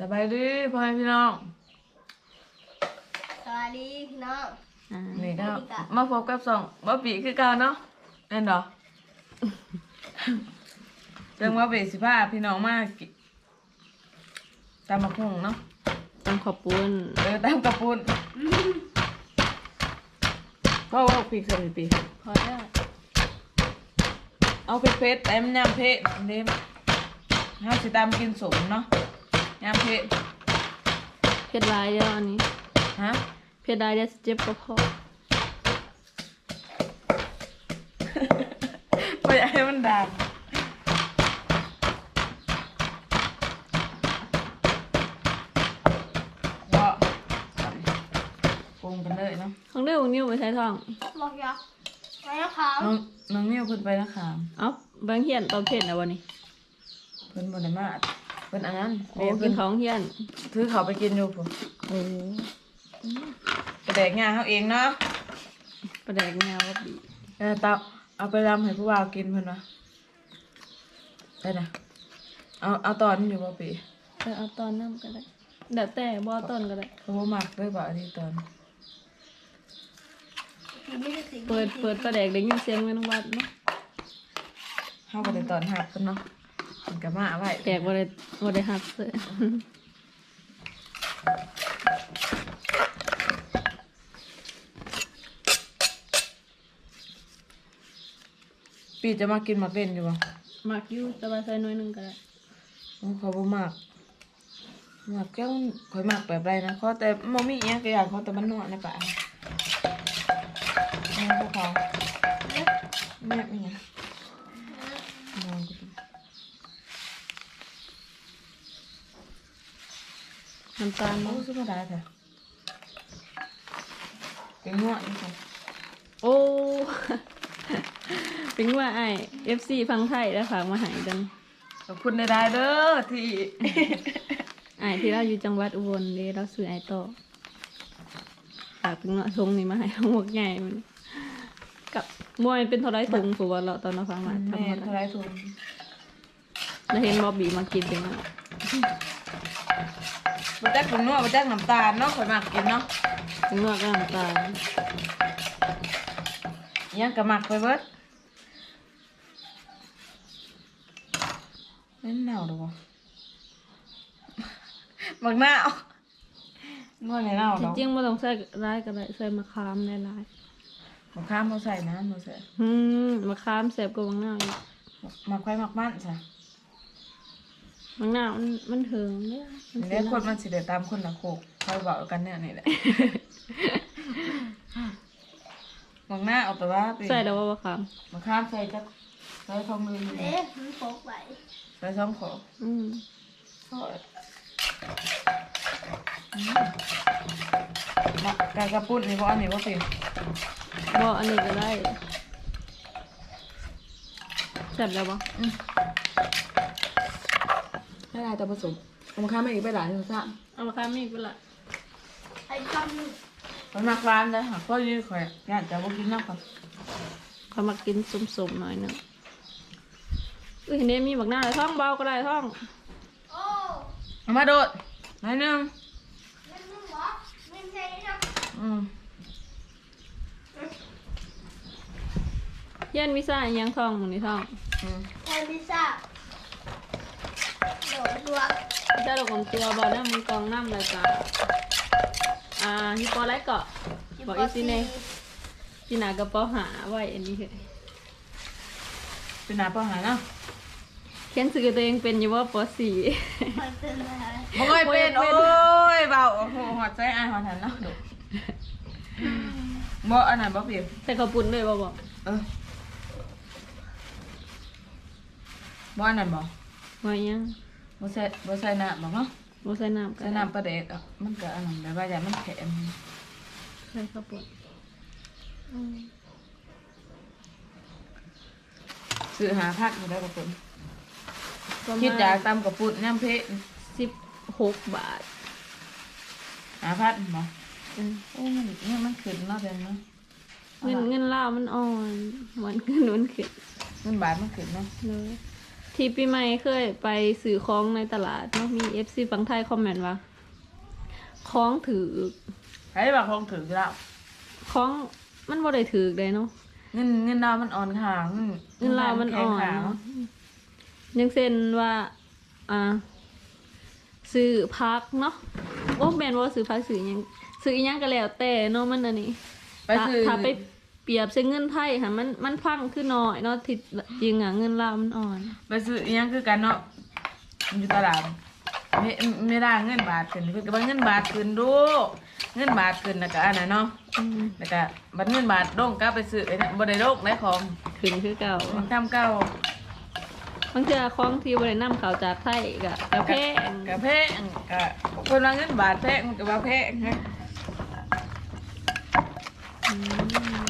สบายดีพ่อแม่พี่น้องสวัสดีพี่น้องอ่านี่ก็มาพบกับสองบ๊อบบี้คือเก่าเนาะแน่นดอกจังบ๊อบบี้สิพาพี่น้องมากิตามมาพุงเนาะต้องขอบคุณเออตามกระปุนพ่อว่าพี่เคยปีพอแล้วเอาเพชรเพชรแต่มันยำเพชรเด้มห้าสิตามกินสมเนาะ ยำเพชรเพชรลายเดียวอันนี้ ฮะเพชรลายเดียวเจ็บกระเพาะไม่อยากให้มันดังก็ปรุงกันเลยเนาะของเรื่องของนิ้วไปใช้ท่อง บอกยาไม่ต้องขาวน้องน้องนิ้วเพิ่นไปนะคามเอ้าบางเฮียนตอนเพชรนะวันนี้ เพิ่นบ่ได้มาเพิ่นอันนั้นโอ้กินของเฮียนถือเขาไปกินอยู่พุ่นโอ้กระแดกงาเขาเองเนาะประแดกแนวว่าบีเออตับเอาไปรำให้ผู้บ่าวกินเพิ่นนะได้นะเอาเอาตอนนี้อยู่บ่ปีเออเอาตอนน้ำก็ได้เดี๋ยวแต่บ่เอาต้นก็ได้ เขาบ่มักด้วยบ่อันนี้ตอนทีนี้จะสิเปิดเปิดประแดกได้ยินเสียงแม่นวัดเนาะเฮาบ่ได้ตอนหักเพิ่นเนาะ มันก็มาไว้แดกบ่ได้บ่ได้หักเลยปีจะมากินหมักเล่นอยู่บ่มักอยู่แต่ว่าใส่น้อยหนึงก็ได้โอ้เขาบ่มักมักแก้วข่อยมักแบบไรนะเขาแต่บ่มีอีหยังก็อยากเขาแต่มันนวดในปากแม่พวกเขาแม่มีหยังมองกูดิ น้ำตาลโอ้เนาะสุดาเถอะเป็นนวดนี่ค่ะโอ้เป็นว่าไอ้ FC ฟังไทยแล้วฝากมาใหายดังขอบคุณในได้เด้อที่ไอ้ที่เราอยู่จังหวัดอุบลเด้เราซื้อไอ้ต่อฝากเป็นเนาะทงนี่มาให้ทั้งหมดใหญ่มันกับมวยเป็นเท่าไรถุงผูว่าเราตอนเราฟังมาทำแม่หมดเท่าไรทุนเราเห็นบอบบี้มากินเป็นเนาะ บ่จักเป็นนวดบ่จักน้ำตาลเนาะข่อยมักกินเนาะเป็นนวดก็น้ำตาลอิหยังก็มักไปเบิดเล่นหนาวดอกบ่บักหนาวงอนในหนาวดที่อกจริงไม่ต้องใส่ร้ายก็ได้ใส่มะขามได้หลายบักข้ามบ่ใส่นะบ่ใส่ๆอืมมะขามแสบกว่าบางหน้าอีกมักไข่มักมันจ้ะ บางหน้ามันมันเถิงเนี่ยมันเดี๋เสียยวคนมันสิได้ตามคนละโคกค่อยบอกกันเนี่ยนี่แหละบักหน้าเอาแต่ว่าไปใส่แล้วว่ามะขามบักข้ามใส่จักใส่ทองมือเอ๊ะมันโปกไหลใส่ช่องขออืมมากากระปุ้นนี่เพราะอันนี้ว่าเป็นบ่อันนี้ก็ได้แสบแล้วบ่ให้ลายแต่ผสมเอามาข้ามไม่อีกไปหลายถึงสามเอามะขามมีอีกเปล่าไอ้คำนี่มันมักร้านเลยค่ะเพราะยืดข่อยอยากจะบ่กินน้ำค่ะเขามากินสมๆหน่อยหนึงอุ้ยเห็นได้มีบักหน้าเลยท่องเบาก็ได้ท่องโอ้เอามาโดดหน่อยหนึงมันมึงบอกมันใช่ครับอืมเฮียนวิซ่าอิหยังท่องหมึงนี่ท่องอืมไอ้พิซซ่า โดดดวงถ้าเราของเตียวบอกนะมึงกองน้ำรายการอ่าฮิปโปไลท์เกาะบอกอีกทีหนึงที่หนากระเป๋าหาไว้อันนี้คือเป็นหนาป้อหาเนาะเขียนสื่อตัวเองเป็นอยู่ว่าปสี่มันเป็นอะไรบ่ค่อยเป็นบ่โอ้อยเป็นยเบาโอ้โหหอดใจอายหอดหันเนาะดูบ่อันนั้นบ่เปลี่ยนใส่ข้าวปุ้นด้วยบ่บอกเออบ่อันนั้นบ่ว่าอิหยัง บ่ใส่บ่ใส่น้ำบ่เนาะบ่ใส่น้ำก็ใส่ได้น้ำปลาเด็กอะมันก็อันนั้นแบบว่าอย่ามันแข็งใส่ข้าวปุ้นอืมซื้อหาผักอยู่ได้กับคนประมณคิดอยากตำกับปุดย่ำเพะสิบหกบาทหาผัดบ่อืมโอ้มันเนี่ยมันขึ้นเนาะเป็นเนาะเงินเงินล่าวมันอ่อนหวานเงินมันขึ้นมันบาทมันขึ้นเนาะ เลย ที่ปีใหม่เคยไปซื้อของในตลาดเนาะมี FC ฝั่งไทยคอมเมนต์ว่าของถือใครบอกคงถึงแล้วของมันบ่ได้ถือเลยเนาะเงินเงินดาวมันอ่อนค่ะเงินเงินลาวมันอ่อนแข็งขาเนาะยังเซ็นว่า อ่าซื้อพักเนาะโอ้แมนว่าซื้อพักซื้อหยังซื้ออีหยังก็แล้วแต่เนาะมันอันนี้ไปซื้อ ถ้าไป เปรียบใช้เงินไทยค่ะมันมันพังขึ้นน้อยเนาะที่จริงอะเงินลาวมันอ่อนไปซื้ออีหยังคือกันเนาะอยู่ตลาดไม่ไม่ได้เงินบาทขึ้นเพิ่นก็ว่าเงินบาทขึ้นดูเงินบาทขึ้นแล้วก็อันนั้นเนาะอืมแล้วก็บัดเงินบาทลงก็ไปซื้อไอ้นั่นบ่ได้ลงได้ของขึ้นคือเก่ามันทำเก่าบางเทื่อของที่บ่ได้นำเข้าจากไทยก็ก็แพงก็แพงก็คนว่าเงินบาทแพงมันก็ว่าแพงนะอืม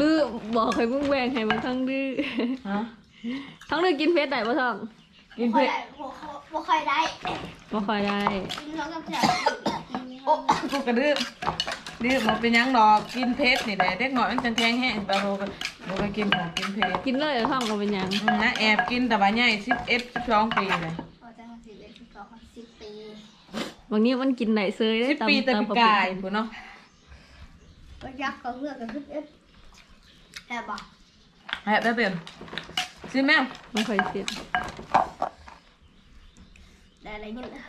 ลือ บอกให้มึงแบ่งให้มันทั้งดื้อฮะทั้งดื้อกินเพชรได้บ่ท่องกินบ่เผ็ดได้บ่ค่อยบ่ค่อยได้บ่ค่อยได้ กินแล้วก็จะกินโอ้กูกระดื้อดื้อมันเป็นหยังดอกกินเผ็ดนี่แหละเด็กน้อยมันจังแข็งแห้งแต่โบก็โบก็กินของกินเผ็ดกินเลยท่องบ่เป็นหยังอืมนะแอบกินแต่ว่าใหญ่สิบเอ็ดสิบสองปีเลย พอจะมาสิบเอ็ดสิบสองสิบปีบางนี้มันกินได้เซยได้สิบปีแต่ปีกายพูนเนาะ ก็ยักษ์ก็เลือกกันสิบเอ็ด แต่บ่แอบได้เป็นซิแม่มันค่อยเสียได้อะไรเงี้ยนะ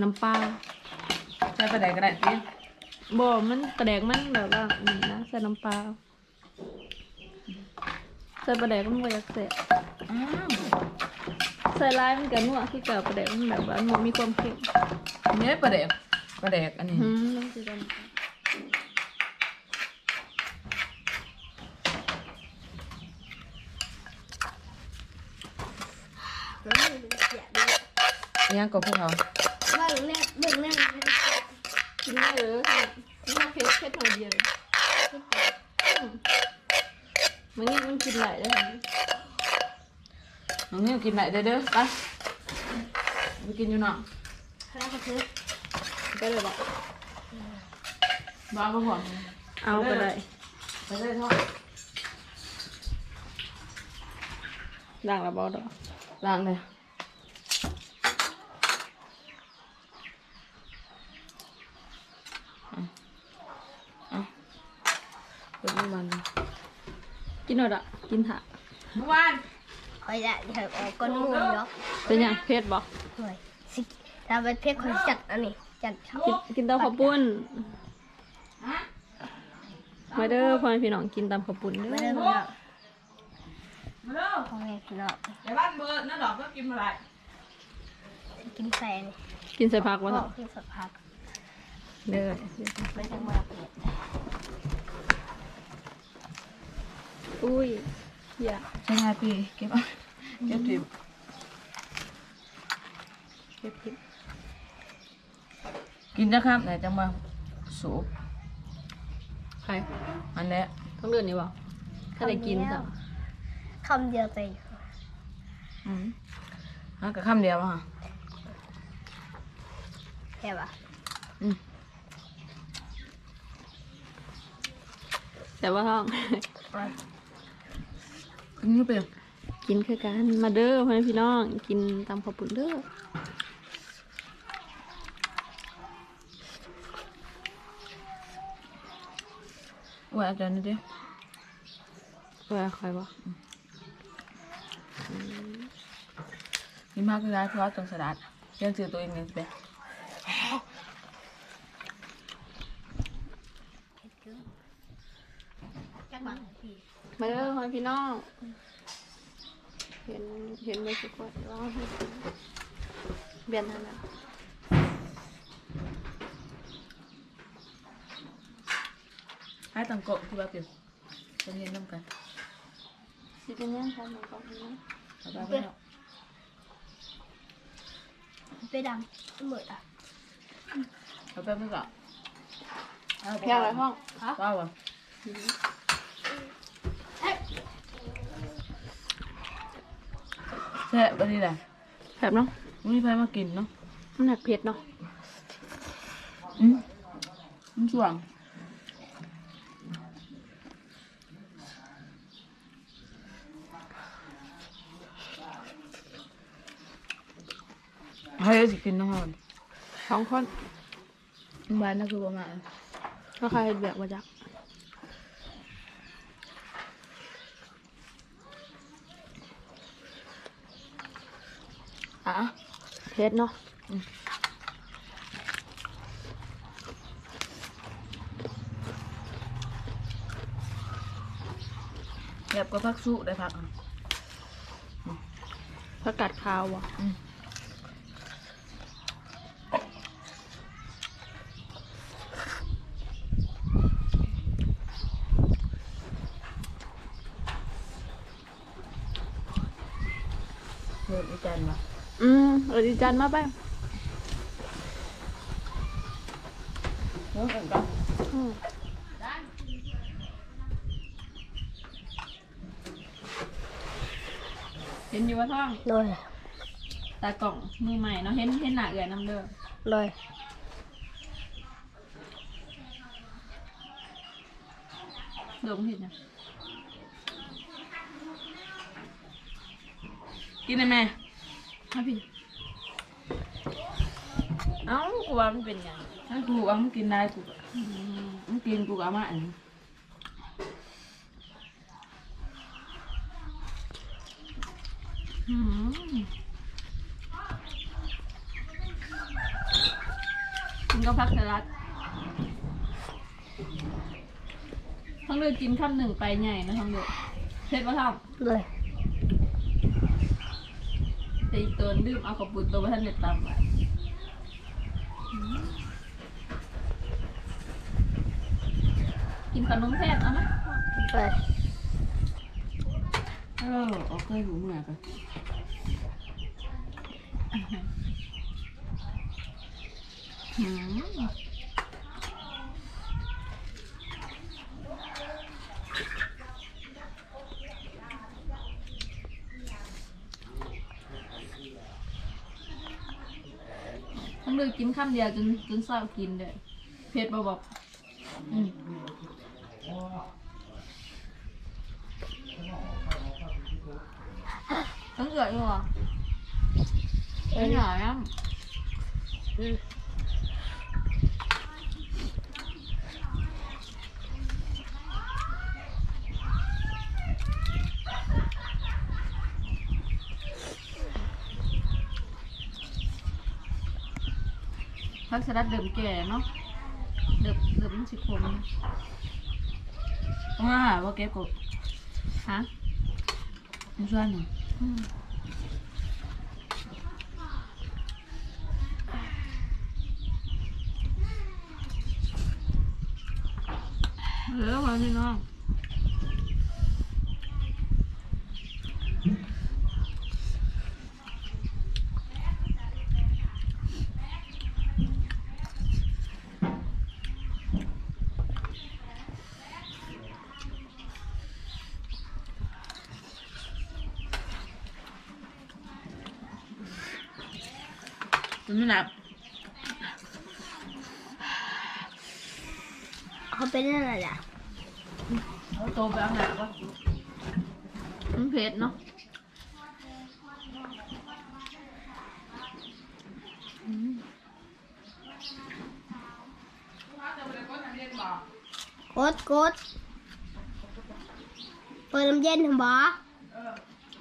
น้ำปลาใช้ประเดี๋ยวก็ได้สิบ่มันปลาแดกมันแบบว่าอืมนะใส่น้ำปลาใส่ปลาแดกมันบ่อยากเสะอ้าวใส่ลายมันก็นัวคือเก่าปลาแดกมันแบบว่ามันมีความเค็มเนี่ยประเดี๋ยว ประเดี๋ยวอันนี้ ยังกันแล้วมันเป็นเสียด้วยอิหยังก็พวกเขาว่าเรื่องเรื่เรื่องมันเป็นเสียกินได้เลยมันเผ็ดเผ็ดหน่อยเดียวเลยอืมมันนี่มันกินหลายได้ไหมน้องนิ้วกินไหนเด้อเด้อไปไปกินอยู่เนาะแล้วก็คือ ก็เลยบอกบ้าบ่ห่วงเอาไปได้ไปเลยทอดด่างละบอดอกล้างเลยเอาเอาเปิดน้ำมันกินหน่อยละกินถะเมื่อวานคอยได้เดี๋ยวออกก้นมูลเนาะเป็นยังเผ็ดบอกเฮ้ยสิถ้าเป็นเพชรคอยจัดอันนี้ จัดเขากินกินเตาข้าวปุ้นมาเด้อพ่อแม่พี่น้องกินตามข้าวปุ้นเด้ไม่อได้พี่น้องมาเร็วพ่อแม่พี่น้องเดี๋ยวบ้านเบิร์ดนะดอกก็กินอะไรกินแฟนกินใส่ผักพ่วะอเนาะคือสักพักเด้อไม่ต้องมาเปลี่ยนอุ้ยอย่าใช่ไหมพี่เก็บเอาเก็บถิบเผ็ดผิด กินจะครับไหนจังมาสูบใครอันเนี้ยต้องเดือนนี้บ่ถ้าได้กินจ้ะคำเดียวไปอืมฮะกับคำเดียวอะฮะแค่ปะอืมแต่ว่าท้องกินก็เป็นกินคือกันมาเด้อพ่อแม่พี่น้อง กินตามข้าวปุ้นเด้อ ว่าอาจารย์นี่ดิเพื่อคอยบ่กินมากคือไรเพราะว่าตรงสลัดเลี้ยังซื้อตัวเองเงินไปจักบังพี่มาเด้อพ่อแม่พี่น้อง เห็นเห็นไหมสุกคนร้องให้กินเบียนทันแล้ว ให้ ตังโกะที่ว่าเป็นจะเรียนน้ำกันสิเป็นยังคะหนูบอกนะเอาไปเอาไปดำเหมือนอะเอาไปไม่ก่อนเอาไปเพียงไรห้องว้าวอะแซ่บอันนี้แหละแบบเนาะไม่มีใครมากินเนาะมันหนักเผ็ดเนาะอืมมันช่วง ให้สิกินน้ำมันสองคนบ้านนั่นคือประมาณก็ใครแบบว่าจักอะเผ็ดเนาะแบบก็พักสู้ได้พักอะผักกาดขาวอะ อิจันวะอืมเออดีจันมาไปเฮ้ยกันก็เห็นอยู่ว่าท่องเลยตากล่องมือใหม่เนาะเห็นเห็นหน้าเอือน้ำเด้อเลยเดี๋ยวผมเห็นนะ กินได้ไหมมาพี่เอ้ากูว่ามันเป็นหยังถ้ากูเอามึงกินได้กูก็อืมมึงกินกูก็เอามาอันนี้อืมกินก็พักสลัดทั้งเลยกินคำหนึ่งไปใหญ่นะทั้งเลยเผ็ดปะท่องเลย แต่อีกตัวดื่มเอาขอบปุนตัวมาท่านเด็ดตามไปกินขนมแพทย์เอาไหมเลยเออเอาเคยหูเมื่อไปอืม องเลือกกินข้ามเดียวจนจนเศร้ากินเลยเผ็ดบ่บอกอืมต้องเกิดอยู่เหรอไม่หน่อยอะอืม พักสลัดเดิมแก่เนาะเดิมเดิมมันสิคมเอาว่าเก็บกูฮะมึงช่วยหน่อยอืมเหลือมาพี่น้อง นไม่หนับเขาเป็นอะไรอะเอาโตไปเอาหนับวะมันเผ็ดเนาะกดกดเปิดน้ำเย็นทำบ่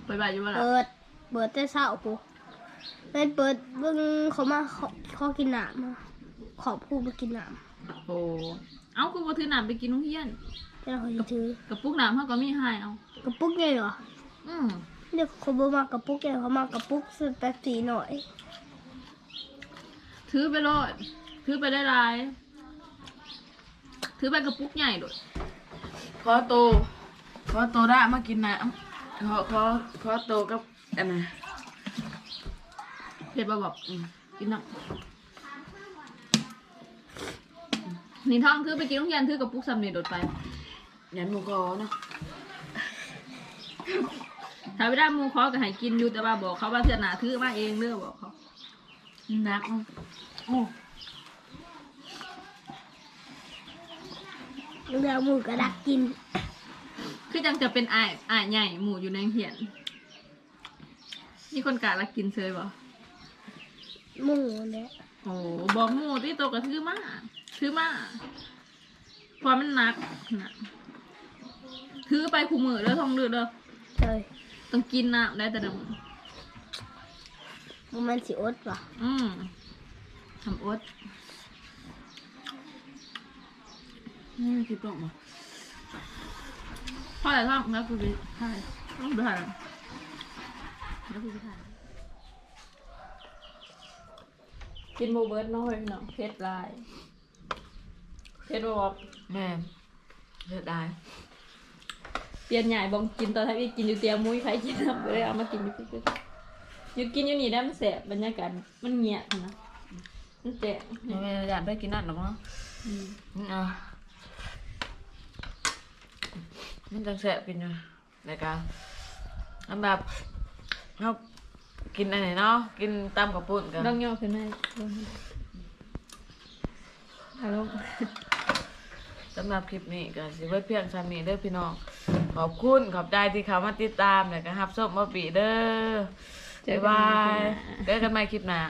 ไปบ่ายอยู่บ่ล่ะเปิด เปิดแต่เช้ากู เลยเปิดเบิ่งเขามาขอขอกินน้ำมาขอพูดมากินน้โอ้เอ้ากูบ่ถือน้ำไปกินโรงเรียนำแล้วเขาจะถือกระปุกน้ำเขาก็มีให้เอา กระปุกใหญ่เหรออืมเดี๋ยวเขาบอกมากระปุกใหญ่เขามากระปุกสุดแป๊บสีหน่อยถือไปโลดถือไปได้หลายถือไปกระปุกใหญ่โดดขอโตขอโตได้มากินน้ำขอขอขอโตกับอันน่ะ เผ็ดบ่บอกอืมกินน้ำนี่ท้องถือไปกินโรงเรียนถือกระปุกสำเร็จโดดไป ยันหมูกอเนาะถ้าไม่ได้หมูเขาก็ให้กินอยู่แต่ว่าบอกเขาว่าเสื้อหนาถือมาเองเด้อบอกเขานักโอ้เรือหมูกระดักกิน คือจังจะเป็นอายอายใหญ่หมู่อยู่ในเหียนมีคนกะละกินเซยบ่ หมูเนี่ยโอ้บอกหมู่ที่โตวกระถือมาถือมาเพราะมันหนักนะถือไปคู่มือเด้อทองเดือเด้อเลยต้องกินน้ำได้แต่ละมื้อมันสิอดว่ะอืมทำอดนี่คิดตรงมาพ่อแต่ท่องแล้วกูไปถ่ายต้องไปถ่ายแล้วกูไปถ่าย กินโมเบิร์ดน้อยเนาะเพชรลายเพชรบอกแม่เลือดได้เปลี่ยนใหญ่บองกินตอนที่กินอยู่เตียงมุ้ยใครกินครับเลยเอามากินอยู่พี่อยู่กินอยู่นี่ได้มันแสบบรรยากาศมันเงียบนะมันแจ๋งไม่อยากได้กินนั่นหรอกมั้งอืมอะมันจังแสบกินอยู่รายการอันแบบเขา กินอะไรเนาะกินตำกับปุ่นกันต้องย่อขึ้นมาลงมาฮัลโหลสำหรับคลิปนี้ก็สิไว้เพียงสามีเด้อพี่น้อง ขอบคุณขอบใจที่เขามาติดตามแล้วก็รับชมมาปีเด้อบ๊ายบายเจอกันใหม่คลิปหน้า